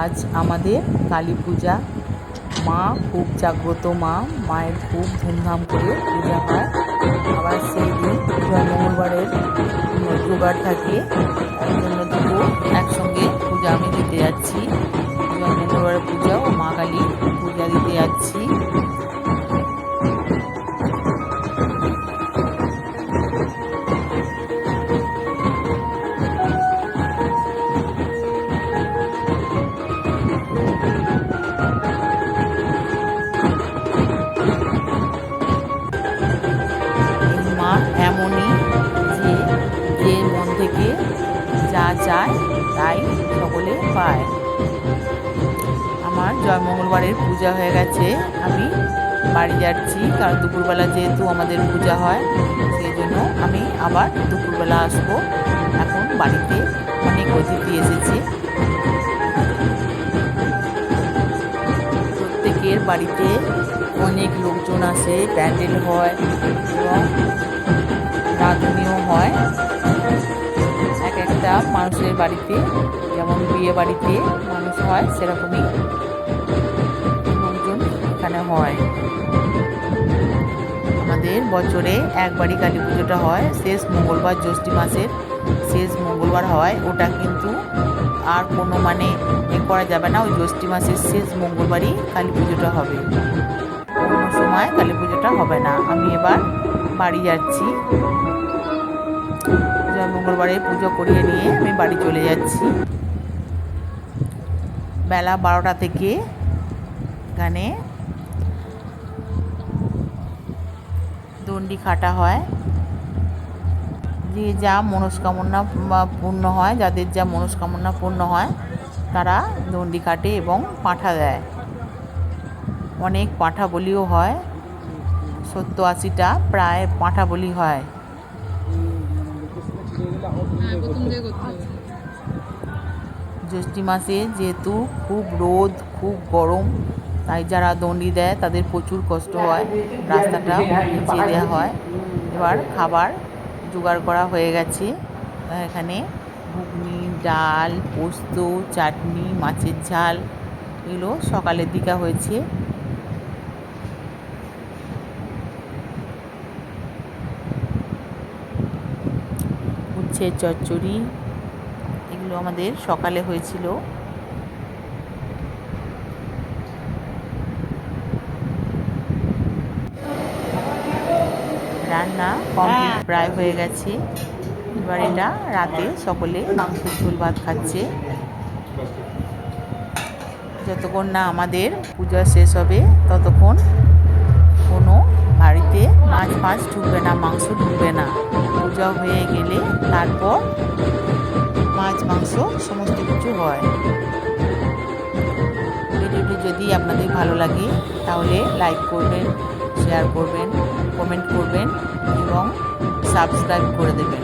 আজ আমাদের কালী পূজা। মা খুব জাগ্রত মা, মায়ের খুব ধুমধাম করে পূজা হয়। আবার সেই দিন মঙ্গলবারের জোগাড় থাকে। তার যা চায়, তাই সকলে পায়। আমার জয় মঙ্গলবারের পূজা হয়ে গেছে, আমি বাড়ি যাচ্ছি, কারণ দুপুরবেলা যেহেতু আমাদের পূজা হয় সেই জন্য আমি আবার দুপুরবেলা আসব। এখন বাড়িতে অনেক অতিথি এসেছে। প্রত্যেকের বাড়িতে অনেক লোকজন আসে, প্যান্ডেল হয় এবং রাঁধুনিও হয়। এক মানুষের বাড়িতে, যেমন বিয়ে বাড়িতে মানুষ হয়, সেরকমই লোকজন এখানে হয়। আমাদের বছরে একবারই কালী পুজোটা হয়, শেষ মঙ্গলবার, জ্যৈষ্ঠী মাসের শেষ মঙ্গলবার হয়। ওটা কিন্তু আর কোনো মানে এ করা যাবে না, ওই জ্যৈষ্ঠী মাসের শেষ মঙ্গলবারই কালী পুজোটা হবে। অন্য সময় কালী পুজোটা হবে না। আমি এবার বাড়ি যাচ্ছি। মঙ্গলবারে পুজো করিয়ে নিয়ে আমি বাড়ি চলে যাচ্ছি। বেলা বারোটা থেকে এখানে দণ্ডি খাটা হয়। যে যা মনস্কামনা পূর্ণ হয়, যাদের যা মনস্কামনা পূর্ণ হয়, তারা দণ্ডি কাটে এবং পাঁঠা দেয়। অনেক পাঁঠা বলিও হয়। সত্তর আশিটা প্রায় পাঁঠা বলি হয়। জ্যৈষ্ঠী মাসে যেহেতু খুব রোদ খুব গরম তাই যারা দণ্ডি দেয় তাদের প্রচুর কষ্ট হয়। রাস্তাটা ভিজিয়ে দেওয়া হয়। এবার খাবার জোগাড় করা হয়ে গেছে। এখানে ঘুগনি ডাল পোস্ত চাটনি মাছের ঝাল এগুলো সকালের দিকে হয়েছে। উচ্ছে চচ্চড়ি এগুলো আমাদের সকালে হয়েছিল। রান্না কমপ্লিট প্রায় হয়ে গেছে। এবার এটা রাতে সকলে মাংসের ঝোল ভাত খাচ্ছে। যতক্ষণ না আমাদের পূজা শেষ হবে ততক্ষণ কোনো বাড়িতে মাছ ফাছ ঢুকবে না মাংস ঢুকবে না। পূজা হয়ে গেলে তারপর মাছ, মাংস সমস্ত কিছু হয়। ভিডিওটি যদি আপনাদের ভালো লাগে, তাহলে লাইক করবেন শেয়ার করবেন কমেন্ট করবেন এবং সাবস্ক্রাইব করে দেবেন।